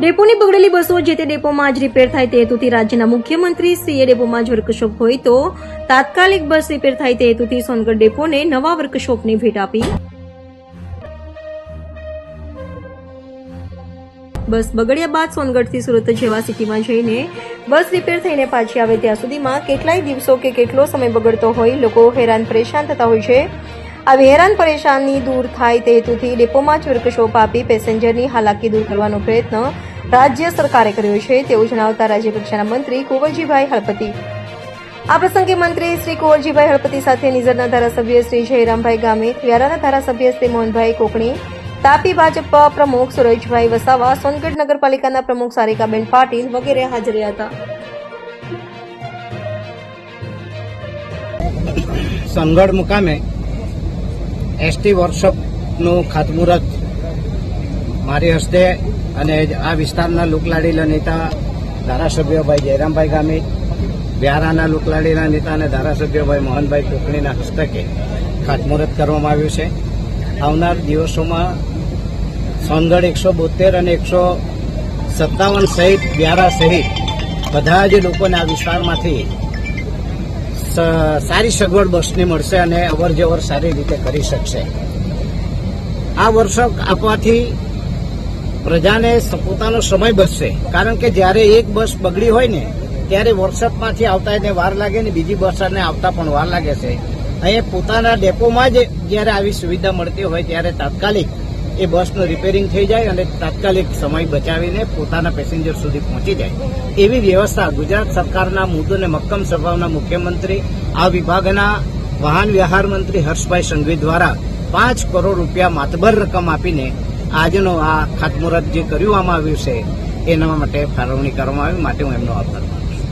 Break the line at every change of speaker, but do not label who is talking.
ડેપોની બગડેલી બસો જે તે ડેપોમાં જ રિપેર થાય તે હેતુથી રાજ્યના મુખ્યમંત્રી સીએ ડેપોમાં જ વર્કશોપ હોય તો તાત્કાલિક બસ રિપેર થાય તે હેતુથી સોનગઢ ડેપોને નવા વર્કશોપની ભેટ આપી. બસ બગડ્યા બાદ સોનગઢથી સુરત જેવા સિટીમાં જઈને બસ રિપેર થઈને પાછી આવે ત્યાં સુધીમાં કેટલાય દિવસો કે કેટલો સમય બગડતો હોય લોકો હેરાન પરેશાન થતા હોય છે. આવી હેરાન પરેશાની દૂર થાય તે હેતુથી ડેપોમાં જ વર્કશોપ આપી પેસેન્જરની હાલાકી દૂર કરવાનો પ્રયત્ન રાજ્ય સરકારે કર્યો છે તેવું જણાવતા રાજ્યકક્ષાના મંત્રી કુંવરજીભાઈ હળપતિ. આ પ્રસંગે મંત્રી શ્રી કુંવરજીભાઈ હળપતિ સાથે નિઝરના ધારાસભ્ય શ્રી જયરામભાઈ ગામિત વ્યારાના ધારાસભ્ય શ્રી મોહનભાઈ કોકણી, તાપી ભાજપ પ્રમુખ સુરેશભાઈ વસાવા, સોનગઢ નગરપાલિકાના પ્રમુખ સારિકાબેન પાટીલ વગેરે હાજર હતા.
સોનગઢ મુકામે એસટી વર્કશોપનું ખાતમુહૂર્ત મારી હસ્તે અને આ વિસ્તારના લોકલાડીલા નેતા ધારાસભ્ય ભાઈ જયરામભાઈ ગામી, વ્યારાના લુકલાડીના નેતા અને ધારાસભ્ય ભાઈ મોહનભાઈ કોકણીના હસ્તકે ખાતમુહૂર્ત કરવામાં આવ્યું છે. આવનાર દિવસોમાં સોનગઢ એકસો બોતેર અને એકસો સત્તાવન સહિત વ્યારા સહિત બધા જ લોકોને આ વિસ્તારમાંથી સારી સગવડ બસની મળશે અને અવર જવર સારી રીતે કરી શકશે. આ વર્ષો આપવાથી પ્રજાને પોતાનો સમય બચશે. કારણ કે જ્યારે એક બસ બગડી હોય ને, ત્યારે વોટ્સઅપમાંથી આવતા એને વાર લાગે ને બીજી બસને આવતા પણ વાર લાગે છે. અહીંયા પોતાના ડેપોમાં જ જ્યારે આવી સુવિધા મળતી હોય ત્યારે તાત્કાલિક એ બસનું રિપેરિંગ થઈ જાય અને તાત્કાલિક સમય બચાવીને પોતાના પેસેન્જર સુધી પહોંચી જાય. એવી વ્યવસ્થા ગુજરાત સરકારના મુદ્દો અને મક્કમ સ્વભાવના મુખ્યમંત્રી, આ વિભાગના વાહન વ્યવહાર મંત્રી હર્ષભાઈ સંઘવી દ્વારા પાંચ કરોડ રૂપિયા માતબર રકમ આપીને આજનો આ ખાતમુહૂર્ત જે કરવામાં આવ્યું છે, એના માટે ફાળવણી કરવામાં આવી, માટે હું એમનો આભાર માનું છું.